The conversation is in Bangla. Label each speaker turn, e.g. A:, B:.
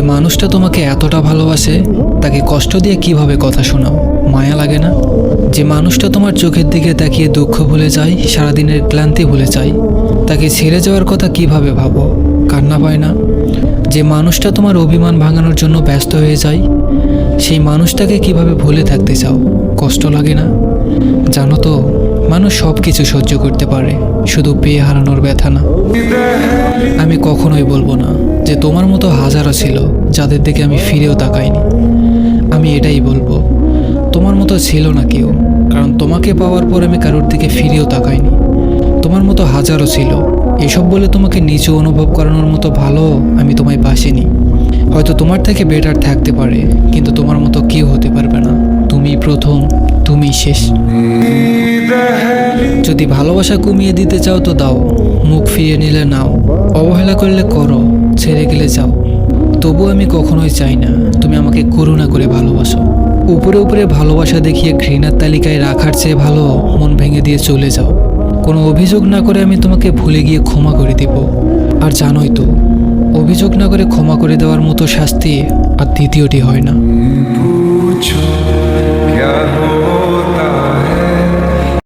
A: যে মানুষটা তোমাকে এতটা ভালোবাসে, তাকে কষ্ট দিয়ে কীভাবে কথা শোনাও? মায়া লাগে না? যে মানুষটা তোমার চোখের দিকে তাকিয়ে দুঃখ ভুলে যায়, সারাদিনের ক্লান্তি ভুলে যায়, তাকে ছেড়ে যাওয়ার কথা কীভাবে ভাবো? কান্না পায় না? যে মানুষটা তোমার অভিমান ভাঙানোর জন্য ব্যস্ত হয়ে যায়, সেই মানুষটাকে কীভাবে ভুলে থাকতে চাও? কষ্ট লাগে না? জানো তো, মানুষ সব কিছু সহ্য করতে পারে, শুধু পেয়ে হারানোর ব্যথা না। আমি কখনোই বলব না। যে তোমার মতো হাজারো ছিল, যাদের দিকে আমি ফিরেও তাকাইনি। আমি এটাই বলব, তোমার মতো ছিল না কেউ, কারণ তোমাকে পাওয়ার পর আমি কারোর দিকে ফিরেও তাকাইনি। তোমার মতো হাজারো ছিল, এসব বলে তোমাকে নিচু অনুভব করানোর মতো ভালো আমি তোমায় বাসিনি। হয়তো তোমার থেকে বেটার থাকতে পারে, কিন্তু তোমার মতো কেউ হতে পারবে না। তুমি প্রথম, তুমি শেষ। যদি ভালোবাসা কমিয়ে দিতে চাও তো দাও, মুখ ফিরিয়ে নিলে নাও। অবহেলা করলে করো ছেড়ে গেলে যাও। তবু আমি কখনোই চাই না। তুমি আমাকে করুণা করে ভালোবাসো। উপরে উপরে ভালোবাসা দেখিয়ে ঘৃণার তালিকায় রাখার চেয়ে ভালো মন ভেঙে দিয়ে চলে যাও। কোনো অভিযোগ না করে আমি তোমাকে ভুলে গিয়ে ক্ষমা করে দেব। আর জানোই তো, অভিযোগ না করে ক্ষমা করে দেওয়ার মতো শাস্তি আর দ্বিতীয়টি হয় না।